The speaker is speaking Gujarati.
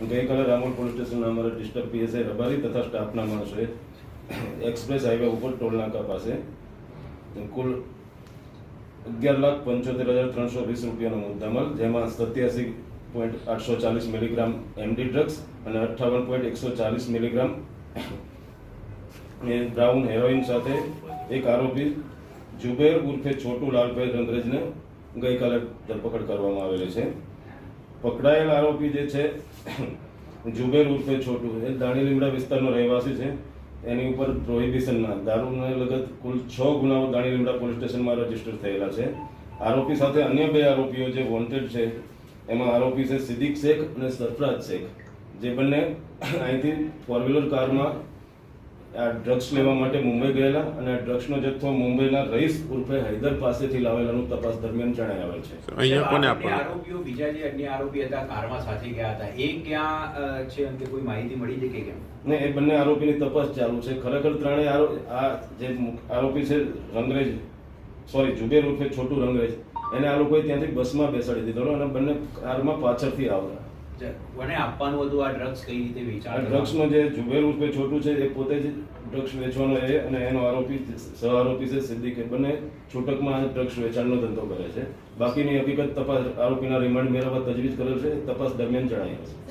ગઈકાલે રામોલ પોલીસ સ્ટેશનના અમારા ડિસ્ટર્બ પીએસઆઈ રબારી તથા સ્ટાફના માણસોએ એક્સપ્રેસ હાઈવે ઉપર ટોલનાકા પાસે કુલ અગિયાર લાખ પંચોતેર હજાર ત્રણસો વીસ રૂપિયાનો મુદ્દામાલ, જેમાં સત્યાસી પોઈન્ટ આઠસો ચાલીસ મિલીગ્રામ એમડી ડ્રગ્સ અને અઠ્ઠાવન પોઈન્ટ એકસો ચાલીસ મિલીગ્રામ બ્રાઉન હેરોઇન સાથે એક આરોપી જુબેર ઉર્ફે છોટુ લાલભાઈ રંગરેજને ગઈકાલે ધરપકડ કરવામાં આવેલી છે. પકડાયેલ આરોપી જે છે જુબેર ઉર્ફે છોટું, એ દાણી લીમડા વિસ્તારનો રહેવાસી છે. એની ઉપર પ્રોહિબિશનના દારૂને લગત કુલ છ ગુનાઓ દાણી લીમડા પોલીસ સ્ટેશનમાં રજિસ્ટર થયેલા છે. આરોપી સાથે અન્ય બે આરોપીઓ જે વોન્ટેડ છે, એમાં આરોપી છે સિદ્દીક શેખ અને સરફરાજ શેખ. જે બંને અહીંથી ફોર વ્હીલર કારમાં આ ડ્રગ્સ લેવા માટે મુંબઈ ગયેલા અને ડ્રગ્સનો જથ્થો મુંબઈના રઈસ ઉર્ફે હૈદર પાસેથી લાવેલાનું તપાસ દરમિયાન જણાય આવેલ છે. અહીંયા કોને સાહેબ, આ બંને આપવાનું? આરોપીઓ બીજા જે અન્ય આરોપી હતા કારમાં સાથે ગયા હતા. એ ક્યાં છે અંગે કોઈ માહિતી મળી છે કે કેમ? ને એ બંને આરોપીની તપાસ ચાલુ છે. ખરેખર ત્રણેય આ જે આરોપી છે રંગરેજ સોરી જુબેર ઉર્ફે છોટુ રંગરેજ એને આ લોકોએ ત્યાંથી બસમાં બેસાડી દીધો અને બંને કારમાં પાછળથી આવતા. કોને આપવાનું હતું આ ડ્રગ્સ કઈ રીતે વેચાણ ડ્રગ્સનો જે જુબેર ઉર્ફે છોટું છે એ પોતે જ ડ્રગ્સ વેચવાનો એ અને એનો આરોપી સહ આરોપી છે સિદ્દીક એ. બંને છૂટકમાં ડ્રગ્સ વેચાણનો ધંધો કરે છે. બાકીની હકીકત તપાસ આરોપીના રિમાન્ડ મેળવવા તજવીજ કરેલ છે તપાસ દરમિયાન જણાઈ આવશે